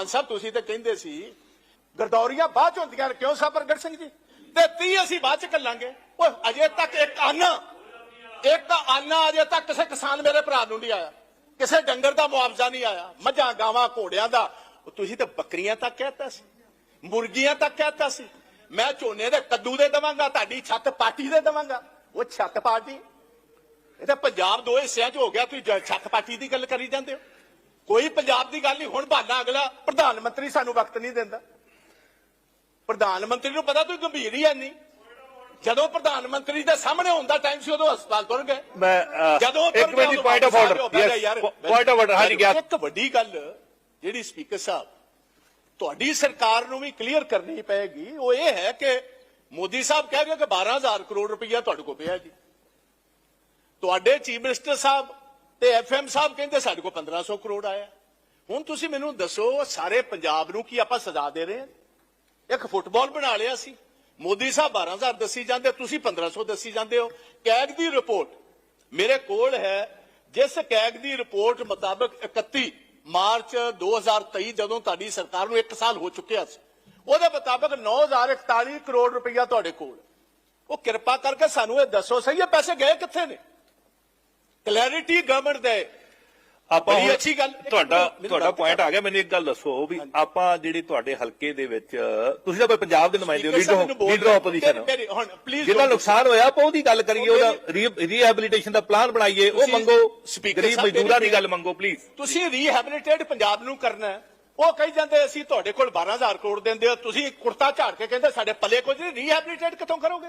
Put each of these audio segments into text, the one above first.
ਮਾਨ ਸਾਹਿਬ, ਤੁਸੀਂ ਤਾਂ ਕਹਿੰਦੇ ਸੀ, ਗਰਦੌਰੀਆਂ ਬਾਅਦ ਚ ਹੁੰਦੀਆਂ ਨੇ, ਕਿਉਂ ਸਾਹਿਬ ਪ੍ਰਗਟ ਸਿੰਘ ਜੀ? ਤੇ 30 ਅਸੀਂ ਬਾਅਦ ਚ ਕੱਲਾਂਗੇ ਓਏ, ਅਜੇ ਤੱਕ ਇੱਕ ਆਨਾ ਇੱਕ ਆਨਾ ਅਜੇ ਤੱਕ ਕਿਸੇ ਕਿਸਾਨ ਮੇਰੇ ਭਰਾ ਨੂੰ ਨਹੀਂ ਆਇਆ। ਕਿਸੇ ਡੰਗਰ ਦਾ ਮੁਆਵਜ਼ਾ ਨਹੀਂ ਆਇਆ। ਮੱਝਾਂ, ਗਾਵਾਂ, ਘੋੜਿਆਂ ਦਾ। ਤੁਸੀਂ ਤਾਂ ਬੱਕਰੀਆਂ ਤੱਕ ਕਹਿਤਾ ਸੀ, ਮੁਰਗੀਆਂ ਤੱਕ ਕਹਿਤਾ ਸੀ। ਮੈਂ ਝੋਨੇ ਦੇ ਕੱਦੂ ਦੇ ਦਵਾਂਗਾ, ਤੁਹਾਡੀ ਛੱਤ ਪਾਰਟੀ ਦੇ ਦਵਾਂਗਾ। ਉਹ ਛੱਤ ਪਾਰਟੀ ਇਹ ਤਾਂ ਪੰਜਾਬ ਦੋ ਹਿੱਸਿਆਂ 'ਚ ਹੋ ਗਿਆ, ਤੁਸੀਂ ਛੱਤ ਪਾਰਟੀ ਦੀ ਗੱਲ ਕਰੀ ਜਾਂਦੇ ਹੋ। ਕੋਈ ਪੰਜਾਬ ਦੀ ਗੱਲ ਨਹੀਂ ਹੁਣ ਬਹਾਨਾ ਅਗਲਾ। ਪ੍ਰਧਾਨ ਮੰਤਰੀ ਸਾਨੂੰ ਵਕਤ ਨਹੀਂ ਦਿੰਦਾ। ਪ੍ਰਧਾਨ ਮੰਤਰੀ ਨੂੰ ਪਤਾ ਤੁਸੀਂ ਗੰਭੀਰ ਹੀ ਐ ਨਹੀਂ। ਜਦੋਂ ਪ੍ਰਧਾਨ ਮੰਤਰੀ ਦੇ ਸਾਹਮਣੇ ਹੁੰਦਾ ਟਾਈਮ ਸੀ ਉਦੋਂ ਹਸਪਤਾਲ ਤੁਰ ਗਏ। ਮੈਂ ਜਦੋਂ ਇੱਕ ਮਿੰਟ ਪੁਆਇੰਟ ਆਫ ਆਰਡਰ ਯਾਰ ਪੁਆਇੰਟ ਆਫ ਆਰਡਰ ਹਾਂਜੀ ਗਿਆ। ਇੱਕ ਵੱਡੀ ਗੱਲ ਜਿਹੜੀ ਸਪੀਕਰ ਸਾਹਿਬ ਤੁਹਾਡੀ ਸਰਕਾਰ ਨੂੰ ਵੀ ਕਲੀਅਰ ਕਰਨੀ ਪਏਗੀ। ਉਹ ਇਹ ਹੈ ਕਿ ਮੋਦੀ ਸਾਹਿਬ ਕਹਿ ਗਏ ਕਿ 12000 ਕਰੋੜ ਰੁਪਈਆ ਤੁਹਾਡੇ ਕੋਲ ਪਿਆ ਜੀ। ਤੁਹਾਡੇ ਚੀਫ ਮਿਨਿਸਟਰ ਸਾਹਿਬ ਤੇ ਐਫਐਮ ਸਾਹਿਬ ਕਹਿੰਦੇ ਸਾਡੇ ਕੋਲ 1500 ਕਰੋੜ ਆਇਆ। ਹੁਣ ਤੁਸੀਂ ਮੈਨੂੰ ਦੱਸੋ, ਸਾਰੇ ਪੰਜਾਬ ਨੂੰ ਕੀ ਆਪਾਂ ਸਜ਼ਾ ਦੇ ਰਹੇ ਹਾਂ? ਇੱਕ ਫੁੱਟਬਾਲ ਬਣਾ ਲਿਆ ਸੀ। ਮੋਦੀ ਸਾਹਿਬ 12000 ਦੱਸੀ ਜਾਂਦੇ, ਤੁਸੀਂ 1500 ਦੱਸੀ ਜਾਂਦੇ ਹੋ। ਕੈਗ ਦੀ ਰਿਪੋਰਟ ਮੇਰੇ ਕੋਲ ਹੈ। ਜਿਸ ਕੈਗ ਦੀ ਰਿਪੋਰਟ ਮੁਤਾਬਕ 31 ਮਾਰਚ 2023 ਜਦੋਂ ਤੁਹਾਡੀ ਸਰਕਾਰ ਨੂੰ 1 ਸਾਲ ਹੋ ਚੁੱਕਿਆ ਸੀ, ਉਹਦੇ ਮੁਤਾਬਕ 9041 ਕਰੋੜ ਰੁਪਈਆ ਤੁਹਾਡੇ ਕੋਲ। ਉਹ ਕਿਰਪਾ ਕਰਕੇ ਸਾਨੂੰ ਇਹ ਦੱਸੋ, ਸਹੀ ਇਹ ਪੈਸੇ ਗਏ ਕਿੱਥੇ ਨੇ? ਕਲੈਰਿਟੀ ਗਵਰਨਮੈਂਟ ਦੇ ਆਪਾਂ ਬੜੀ ਅੱਛੀ ਗੱਲ- ਤੁਹਾਡਾ ਤੁਹਾਡਾ ਪੁਆਇੰਟ ਆ ਗਿਆ ਮੈਨੂੰ ਇੱਕ ਗੱਲ ਦੱਸੋ ਵੀ ਆਪਾਂ ਜਿਹੜੀ ਤੁਹਾਡੇ ਹਲਕੇ ਦੇ ਵਿੱਚ ਤੁਸੀਂ ਤਾਂ ਪੰਜਾਬ ਦੇ ਨੁਮਾਇੰਦੇ ਹੋ ਲੀਡਰ ਆਪੋਜੀਸ਼ਨ ਜਿਹਦਾ ਨੁਕਸਾਨ ਹੋਇਆ ਆਪਾਂ ਉਹਦੀ ਗੱਲ ਕਰੀਏ ਉਹ ਉਹਦਾ ਰੀਹੈਬਿਲਿਟੇਸ਼ਨ ਦਾ ਪਲਾਨ ਬਣਾਈਏ ਉਹ ਮੰਗੋ। ਗਰੀਬ ਸਾਹਿਬ ਮਜ਼ਦੂਰਾਂ ਦੀ ਗੱਲ ਮੰਗੋ ਪਲੀਜ਼ ਤੁਸੀਂ ਰੀਹੈਬਿਲਿਟੇਟ ਪੰਜਾਬ ਨੂੰ ਕਰਨਾ। ਉਹ ਕਹੀ ਜਾਂਦੇ ਅਸੀਂ ਤੁਹਾਡੇ ਕੋਲ 12000 ਕਰੋੜ ਦਿੰਦੇ ਹੋ ਤੁਸੀਂ ਕੁਰਤਾ ਝਾੜ ਕੇ ਕਹਿੰਦੇ ਸਾਡੇ ਪੱਲੇ ਕੁਝ ਨਹੀਂ ਰੀਹੈਬਿਲਿਟੇਟ ਕਿੱਥੋਂ ਕਰੋਗੇ?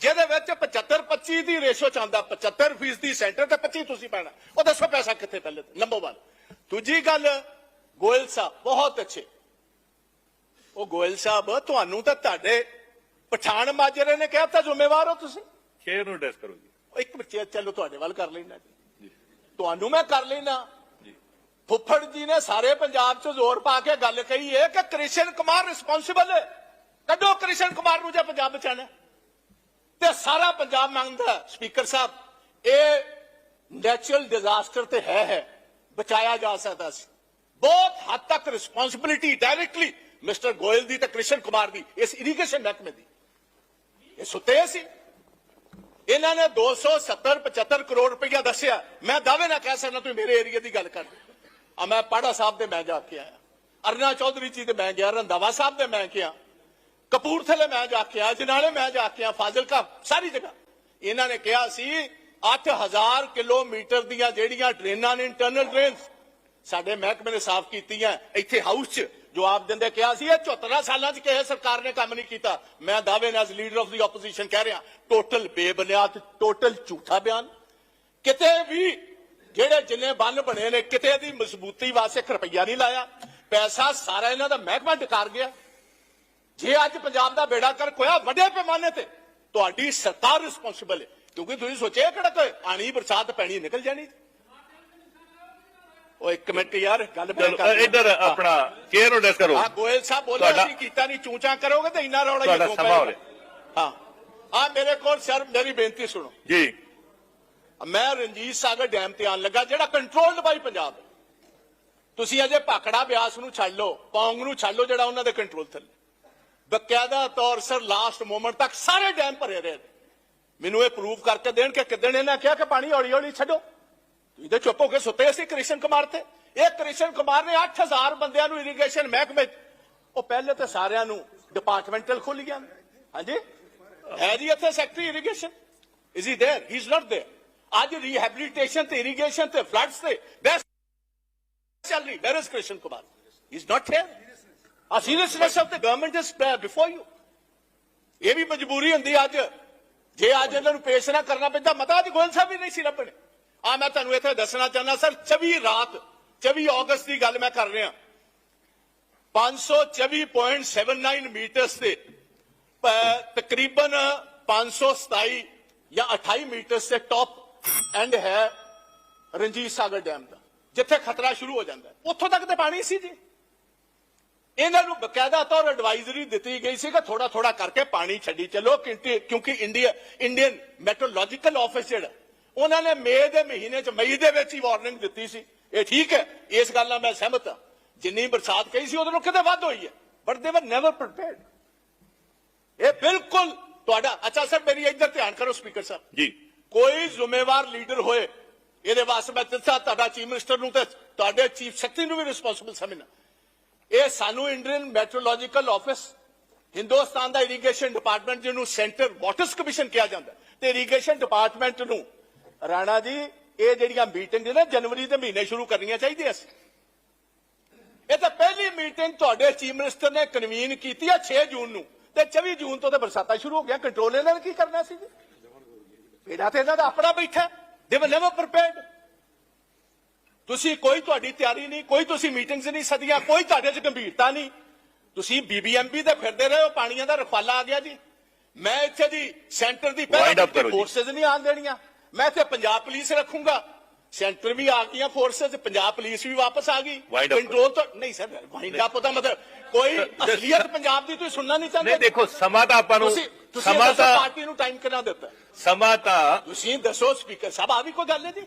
ਜਿਹਦੇ ਵਿੱਚ 75 25 ਦੀ ਰੇਸ਼ੋ ਚਾਹੁੰਦਾ 75 ਫੀਸਦੀ ਸੈਂਟਰ ਤੇ 25 ਤੁਸੀਂ ਪੈਣਾ। ਉਹ ਦੱਸੋ ਪੈਸਾ ਕਿੱਥੇ ਪਹਿਲੇ ਨੰਬਰ 1 ਦੂਜੀ ਗੱਲ ਗੋਇਲ ਸਾਹਿਬ ਬਹੁਤ ਅੱਛੇ। ਉਹ ਗੋਇਲ ਸਾਹਿਬ ਤੁਹਾਨੂੰ ਤਾਂ ਤੁਹਾਡੇ ਪਠਾਨ ਮਾਜਰੇ ਨੇ ਕਿਹਾ ਤਾਂ ਜ਼ਿੰਮੇਵਾਰ ਹੋ ਤੁਸੀਂ। ਸ਼ੇਅਰ ਨੂੰ ਐਡਰੈਸ ਕਰੋ ਜੀ। ਇੱਕ ਬੱਚੇ ਚਲੋ ਤੁਹਾਡੇ ਵੱਲ ਕਰ ਲੈਣਾ ਜੀ। ਤੁਹਾਨੂੰ ਮੈਂ ਕਰ ਲੈਣਾ ਜੀ। ਫੁੱਫੜ ਜੀ ਨੇ ਸਾਰੇ ਪੰਜਾਬ 'ਚ ਜ਼ੋਰ ਪਾ ਕੇ ਗੱਲ ਕਹੀ ਹੈ ਕਿ ਕ੍ਰਿਸ਼ਨ ਕੁਮਾਰ ਰਿਸਪੌਂਸਿਬਲ ਹੈ। ਕੱਢੋ ਕ੍ਰਿਸ਼ਨ ਕੁਮਾਰ ਨੂੰ ਜੇ ਪੰਜਾਬ ਬਚਾਣਾ। ਤੇ ਸਾਰਾ ਪੰਜਾਬ ਮੰਗਦਾ ਸਪੀਕਰ ਸਾਹਿਬ, ਇਹ ਨੈਚੁਰਲ ਡਿਜ਼ਾਸਟਰ ਤੇ ਹੈ ਹੈ। ਬਚਾਇਆ ਜਾ ਸਕਦਾ ਸੀ। ਬਹੁਤ ਹੱਦ ਤੱਕ ਰਿਸਪੌਂਸਿਬਿਲਿਟੀ ਡਾਇਰੈਕਟਲੀ ਮਿਸਟਰ ਗੋਇਲ ਦੀ ਤੇ ਕ੍ਰਿਸ਼ਨ ਕੁਮਾਰ ਦੀ, ਇਸ ਇਰੀਗੇਸ਼ਨ ਮਹਿਕਮੇ ਦੀ। ਇਹ ਸੁੱਤੇ ਸੀ। ਇਹਨਾਂ ਨੇ 270 75 ਕਰੋੜ ਰੁਪਇਆ ਦੱਸਿਆ। ਮੈਂ ਦਾਅਵੇ ਨਾਲ ਕਹਿ ਸਕਦਾ ਤੁਸੀਂ ਮੇਰੇ ਏਰੀਆ ਦੀ ਗੱਲ ਕਰ ਆ ਮੈਂ ਪਾੜਾ ਸਾਹਿਬ ਦੇ ਮੈਂ ਜਾ ਕੇ ਆਇਆ। ਅਰਨਾ ਚੌਧਰੀ ਜੀ ਦੇ ਮੈਂ ਗਿਆ ਰੰਦਾਵਾ ਸਾਹਿਬ ਦੇ ਮੈਂ ਗਿਆ। ਕਪੂਰਥਲੇ ਮੈਂ ਜਾ ਕੇ ਆਇਆ, ਜਨਾਲੇ ਮੈਂ ਜਾ ਕੇ ਆਇਆ, ਫਾਜ਼ਿਲਕਾ, ਸਾਰੀ ਜਗ੍ਹਾ। ਇਹਨਾਂ ਨੇ ਕਿਹਾ ਸੀ 8000 ਕਿਲੋਮੀਟਰ ਦੀਆਂ ਜਿਹੜੀਆਂ ਡਰੇਨਾਂ ਨੇ ਇੰਟਰਨਲ ਡਰੇਨਸ ਸਾਡੇ ਮਹਿਕਮੇ ਨੇ ਸਾਫ਼ ਕੀਤੀਆਂ, ਇੱਥੇ ਹਾਊਸ 'ਚ ਜਵਾਬ ਦਿੰਦੇ ਕਿਹਾ ਸੀ, ਇਹ 74 ਸਾਲਾਂ 'ਚ ਕਿਸੇ ਸਰਕਾਰ ਨੇ ਕੰਮ ਨਹੀਂ ਕੀਤਾ। ਮੈਂ ਦਾਅਵੇ ਨਾਲ ਲੀਡਰ ਆਫ ਦੀ ਆਪੋਜੀਸ਼ਨ ਕਹਿ ਰਿਹਾ ਟੋਟਲ ਬੇਬੁਨਿਆਦ ਟੋਟਲ ਝੂਠਾ ਬਿਆਨ। ਕਿਤੇ ਵੀ ਜਿਹੜੇ ਜਿੰਨੇ ਬੰਨ ਬਣੇ ਨੇ, ਕਿਤੇ ਦੀ ਮਜ਼ਬੂਤੀ ਵਾਸਤੇ ਇੱਕ ਰੁਪਈਆ ਨਹੀਂ ਲਾਇਆ। ਪੈਸਾ ਸਾਰਾ ਇਹਨਾਂ ਦਾ ਮਹਿਕਮਾ ਡਕਾਰ ਗਿਆ। ਜੇ ਅੱਜ ਪੰਜਾਬ ਦਾ ਬੇੜਾ ਕਰ ਹੋਇਆ ਵੱਡੇ ਪੈਮਾਨੇ ਤੇ ਤੁਹਾਡੀ ਸਰਕਾਰ ਰਿਸਪੌਂਸਿਬਲ ਹੈ। ਕਿਉਂਕਿ ਤੁਸੀਂ ਸੋਚਿਆ ਕਿਹੜਾ ਕੋਈ ਆਣੀ ਬਰਸਾਤ ਪੈਣੀ ਨਿਕਲ ਜਾਣੀ। ਉਹ ਇੱਕ ਮਿੰਟ ਯਾਰ ਗੱਲ ਮੈਂ। ਇੱਧਰ ਆਪਣਾ ਸ਼ੇਅਰ ਨੂੰ ਐਡਰੈਸ ਕਰੋ। ਆ ਗੋਇਲ ਸਾਹਿਬ ਬੋਲਿਆ ਤੁਹਾਡਾ- ਸੀ ਕੀਤਾ ਨਹੀਂ ਚੂਚਾ ਕਰੋਗੇ ਤੇ ਇੰਨਾ ਰੌਲਾ ਕਿਉਂ ਸਮਾਂ ਹੋ? ਹਾਂ। ਆ ਮੇਰੇ ਕੋਲ ਸਰ ਮੇਰੀ ਬੇਨਤੀ ਸੁਣੋ। ਜੀ। ਮੈਂ ਰਣਜੀਤ ਸਾਗਰ ਡੈਮ ਤੇ ਆਣ ਲੱਗਾ ਜਿਹੜਾ ਕੰਟਰੋਲਡ ਬਾਈ ਪੰਜਾਬ। ਹੈ। ਤੁਸੀਂ ਅਜੇ ਭਾਖੜਾ ਬਿਆਸ ਨੂੰ ਛੱਡ ਲਓ ਪੌਂਗ ਨੂੰ ਛੱਡ ਲਓ ਜਿਹੜਾ ਉਹਨਾਂ ਦੇ ਕੰਟਰੋਲ ਥੱਲੇ। ਬਕਾਇਦਾ ਤੌਰ ਸਰ ਲਾਸਟ ਮੋਮੈਂਟ ਤੱਕ ਸਾਰੇ ਡੈਮ ਭਰੇ ਰਹੇ ਨੇ। ਮੈਨੂੰ ਇਹ ਪ੍ਰੂਫ ਕਰਕੇ ਦੇਣ ਕਿ ਕਿਦਣ ਇਹਨਾਂ ਕਿਹਾ ਕਿ ਪਾਣੀ ਹੌਲੀ ਹੌਲੀ ਛੱਡੋ ਤੁਸੀਂ ਤਾਂ ਚੁੱਪ ਹੋ ਕੇ ਸੁੱਤੇ ਸੀ ਕ੍ਰਿਸ਼ਨ ਕੁਮਾਰ ਤੇ ਇਹ ਕ੍ਰਿਸ਼ਨ ਕੁਮਾਰ ਨੇ 8000 ਬੰਦਿਆਂ ਨੂੰ ਇਰੀਗੇਸ਼ਨ ਮਹਿਕਮੇ 'ਚ- ਉਹ ਪਹਿਲੇ ਤੇ ਸਾਰਿਆਂ ਨੂੰ ਡਿਪਾਰਟਮੈਂਟਲ ਖੁੱਲ ਗਿਆ ਹਾਂਜੀ ਹੈ ਜੀ ਇੱਥੇ secretary irrigation is he there he is not there ਅੱਜ ਰੀਹੈਬਿਲਿਟੇਸ਼ਨ ਤੇ ਇਰੀਗੇਸ਼ਨ ਤੇ ਫਲੱਡਸ ਤੇ ਬੈਸਟ ਚੱਲ ਰਹੀ where is Krishan Kumar he is not here ਆ seriousness of the government is before you ਇਹ ਵੀ ਮਜਬੂਰੀ ਹੁੰਦੀ ਅੱਜ। ਜੇ ਅੱਜ ਇਹਨਾਂ ਨੂੰ ਪੇਸ਼ ਨਾ ਕਰਨਾ ਪੈਂਦਾ, ਮਤਾ ਅੱਜ ਗੋਇਲ ਸਾਹਿਬ ਵੀ ਨਹੀਂ ਸੀ ਲੱਭਣੇ। ਆ ਮੈਂ ਤੁਹਾਨੂੰ ਇੱਥੇ ਦੱਸਣਾ ਚਾਹੁੰਦਾ, ਸਰ 24 ਰਾਤ 24 ਅਗਸਤ ਦੀ ਗੱਲ ਮੈਂ ਕਰ ਰਿਹਾ। 524.79 ਮੀਟਰਸ ਤੇ, ਪ- ਤਕਰੀਬਨ 527 ਜਾਂ 28 ਮੀਟਰਸ ਤੇ ਟੌਪ ਐਂਡ ਹੈ ਰਣਜੀਤ ਸਾਗਰ ਡੈਮ ਦਾ, ਜਿੱਥੇ ਖਤਰਾ ਸ਼ੁਰੂ ਹੋ ਜਾਂਦਾ। ਉੱਥੋਂ ਤੱਕ ਤੇ ਪਾਣੀ ਸੀ ਜੀ। ਇਹਨਾਂ ਨੂੰ ਬਕਾਇਦਾ ਤੌਰ ਐਡਵਾਈਜ਼ਰੀ ਦਿੱਤੀ ਗਈ ਸੀ ਕਿ ਥੋੜਾ ਥੋੜਾ ਕਰਕੇ ਪਾਣੀ ਛੱਡੀ ਚੱਲੋ ਕਿਉਂਕਿ ਇੰਡੀਆ ਇੰਡੀਅਨ ਮੈਟਰੋਲੋਜੀਕਲ ਆਫਿਸ ਜਿਹੜਾ ਉਹਨਾਂ ਨੇ ਮਈ ਦੇ ਮਹੀਨੇ ਚ ਮਈ ਦੇ ਵਿੱਚ ਹੀ ਵਾਰਨਿੰਗ ਦਿੱਤੀ ਸੀ। ਇਹ ਠੀਕ ਹੈ ਇਸ ਗੱਲ ਨਾਲ ਮੈਂ ਸਹਿਮਤ ਹਾਂ। ਜਿੰਨੀ ਬਰਸਾਤ ਕਹੀ ਸੀ ਉਹਦੇ ਨਾਲੋਂ ਕਿਤੇ ਵੱਧ ਹੋਈ ਹੈ। ਬਟ ਦੇ ਵਰ ਨੈਵਰ ਪ੍ਰੀਪੇਅਰਡ ਇਹ ਬਿਲਕੁਲ ਤੁਹਾਡਾ ਅੱਛਾ ਸਰ ਮੇਰੀ ਇੱਧਰ ਧਿਆਨ ਕਰੋ ਸਪੀਕਰ ਸਾਹਿਬ। ਜੀ। ਕੋਈ ਜ਼ਿੰਮੇਵਾਰ ਲੀਡਰ ਹੋਏ ਇਹਦੇ ਵਾਸਤੇ ਮੈਂ ਦੱਸਾਂ ਤੁਹਾਡਾ ਚੀਫ ਮਿਨਿਸਟਰ ਨੂੰ ਤੇ ਤੁਹਾਡੇ ਚੀਫ ਸੈਕਟਰੀ ਨੂੰ ਵੀ ਰਿਸਪੌਂਸਿਬਲ ਸਮਝਣਾ ਇਹ ਸਾਨੂੰ ਇੰਡੀਅਨ ਮੈਟਰੋਲੋਜੀਕਲ ਆਫਿਸ ਹਿੰਦੁਸਤਾਨ ਦਾ ਇਰੀਗੇਸ਼ਨ ਡਿਪਾਰਟਮੈਂਟ ਜਿਹਨੂੰ ਸੈਂਟਰ ਵਾਟਰਸ ਕਮਿਸ਼ਨ ਕਿਹਾ ਜਾਂਦਾ ਤੇ ਇਰੀਗੇਸ਼ਨ ਡਿਪਾਰਟਮੈਂਟ ਨੂੰ, ਰਾਣਾ ਜੀ, ਇਹ ਜਿਹੜੀਆਂ ਮੀਟਿੰਗ ਨੇ ਨਾ, ਜਨਵਰੀ ਦੇ ਮਹੀਨੇ ਸ਼ੁਰੂ ਕਰਨੀਆਂ ਚਾਹੀਦੀਆਂ ਸੀ। ਇਹ ਤਾਂ ਪਹਿਲੀ ਮੀਟਿੰਗ ਤੁਹਾਡੇ ਚੀਫ ਮਿਨਿਸਟਰ ਨੇ ਕਨਵੀਨ ਕੀਤੀ ਆ 6 ਜੂਨ ਨੂੰ। ਤੇ 24 ਜੂਨ ਤੋਂ ਤਾਂ ਬਰਸਾਤਾਂ ਸ਼ੁਰੂ ਹੋ ਗਿਆ ਕੰਟਰੋਲ ਇਹਨਾਂ ਨੇ ਕੀ ਕਰਨਾ ਸੀ ਜੀ? ਇਹਦਾ ਤੇ ਇਹਨਾਂ ਦਾ ਆਪਣਾ ਬੈਠਾ ਦੇ ਵਰ ਨੈਵਰ ਪ੍ਰੀਪੇਅਰਡ ਤੁਸੀਂ ਕੋਈ ਤੁਹਾਡੀ ਤਿਆਰੀ ਨਹੀਂ ਕੋਈ ਤੁਸੀਂ ਮੀਟਿੰਗਸ ਨਹੀਂ ਸਦੀਆਂ ਕੋਈ ਤੁਹਾਡੇ 'ਚ ਗੰਭੀਰਤਾ ਨਹੀਂ। ਤੁਸੀਂ ਬੀਬੀਐਮਪੀ ਤੇ ਫਿਰਦੇ ਰਹੇ ਹੋ ਪਾਣੀਆਂ ਦਾ ਰਖਵਾਲਾ ਆ ਗਿਆ ਜੀ। ਮੈਂ ਇੱਥੇ ਦੀ ਸੈਂਟਰ ਦੀ ਜੀ। ਫੋਰਸਸ ਨਹੀਂ ਆਣ ਦੇਣੀਆਂ। ਮੈਂ ਇੱਥੇ ਪੰਜਾਬ ਪੁਲਿਸ ਰੱਖੂੰਗਾ। ਸੈਂਟਰ ਵੀ ਆ ਗਈਆਂ ਫੋਰਸਸ ਪੰਜਾਬ ਪੁਲਿਸ ਵੀ ਵਾਪਸ ਆ ਗਈ। ਕੰਟਰੋਲ ਤੋਂ ਨਹੀਂ ਸਰ ਵਾਈਂਡ ਅਪ ਉਹਦਾ ਮਤਲਬ ਕੋਈ ਅਸਲੀਅਤ ਪੰਜਾਬ ਦੀ ਤੁਸੀਂ ਸੁਣਨਾ ਨਹੀਂ ਚਾਹੁੰਦੇ। ਨਹੀਂ ਦੇਖੋ ਸਮਾਂ ਤਾਂ ਆਪਾਂ ਨੂੰ ਸਮਾਂ ਤਾਂ ਪਾਰਟੀ ਨੂੰ ਟਾਈਮ ਕਿੰਨਾ ਦਿੱਤਾ। ਸਮਾਂ ਤਾਂ ਤੁਸੀਂ ਦੱਸੋ ਸਪੀਕਰ ਸਾਹਿਬ ਆ ਵੀ ਕੋਈ ਗੱਲ ਹੈ ਜੀ?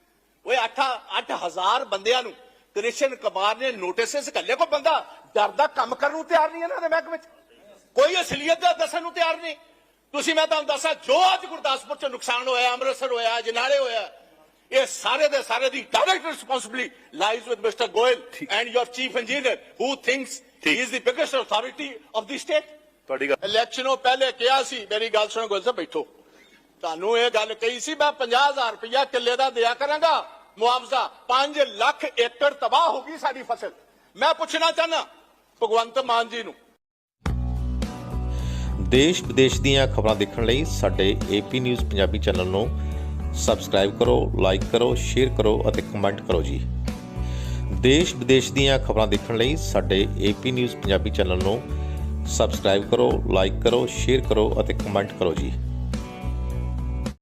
ਓਏ 8 8000 ਬੰਦਿਆਂ ਨੂੰ ਕ੍ਰਿਸ਼ਨ ਕੁਮਾਰ ਨੇ ਨੋਟਿਸਸ ਕੱਲੇ ਕੋ ਬੰਦਾ ਡਰਦਾ ਕੰਮ ਕਰਨ ਨੂੰ ਤਿਆਰ ਨਹੀਂ ਇਹਨਾਂ ਦੇ ਮਹਿਕਮੇ ਵਿੱਚ ਕੋਈ ਅਸਲੀਅਤ ਦਾ ਦੱਸਣ ਨੂੰ ਤਿਆਰ ਨਹੀਂ। ਤੁਸੀਂ ਮੈਂ ਤੁਹਾਨੂੰ ਦੱਸਾਂ ਜੋ ਅੱਜ ਗੁਰਦਾਸਪੁਰ ਚ ਨੁਕਸਾਨ ਹੋਇਆ ਅੰਮ੍ਰਿਤਸਰ ਹੋਇਆ ਜਨਾਲੇ ਹੋਇਆ ਇਹ ਸਾਰੇ ਦੇ ਸਾਰੇ ਦੀ direct responsibility lies with mister Goyal and your chief engineer who thinks he. Is the biggest authority of the state ਤੁਹਾਡੀ ਗੱਲ ਇਲੈਕਸ਼ਨੋਂ ਪਹਿਲੇ ਕਿਹਾ ਸੀ ਮੇਰੀ ਗੱਲ ਸੁਣੋ ਗੋਲ ਸਾਹਿਬ ਬੈਠੋ। ਤੁਹਾਨੂੰ ਇਹ ਗੱਲ ਕਹੀ ਸੀ, ਮੈਂ 50000 ਰੁਪਇਆ ਕਿੱਲੇ ਦਾ ਦਿਆ ਕਰਾਂਗਾ। ਮੁਆਵਜ਼ਾ 5 ਲੱਖ ਏਕੜ ਤਬਾਹ ਹੋ ਗਈ ਸਾਡੀ ਫਸਲ। ਮੈਂ ਪੁੱਛਣਾ ਚਾਹਨਾ ਭਗਵੰਤ ਮਾਨ ਜੀ ਨੂੰ। ਦੇਸ਼ ਵਿਦੇਸ਼ ਦੀਆਂ ਖਬਰਾਂ ਦੇਖਣ ਲਈ ਸਾਡੇ ਏਪੀ ਨਿਊਜ਼ ਪੰਜਾਬੀ ਚੈਨਲ ਨੂੰ ਸਬਸਕ੍ਰਾਈਬ ਕਰੋ, ਲਾਈਕ ਕਰੋ, ਸ਼ੇਅਰ ਕਰੋ ਅਤੇ ਕਮੈਂਟ ਕਰੋ ਜੀ। ਦੇਸ਼ ਵਿਦੇਸ਼ ਦੀਆਂ ਖਬਰਾਂ ਦੇਖਣ ਲਈ ਸਾਡੇ ਏਪੀ ਨਿਊਜ਼ ਪੰਜਾਬੀ ਚੈਨਲ ਨੂੰ ਸਬਸਕ੍ਰਾਈਬ ਕਰੋ, ਲਾਈਕ ਕਰੋ, ਸ਼ੇਅਰ ਕਰੋ ਅਤੇ ਕਮੈਂਟ ਕਰੋ ਜੀ।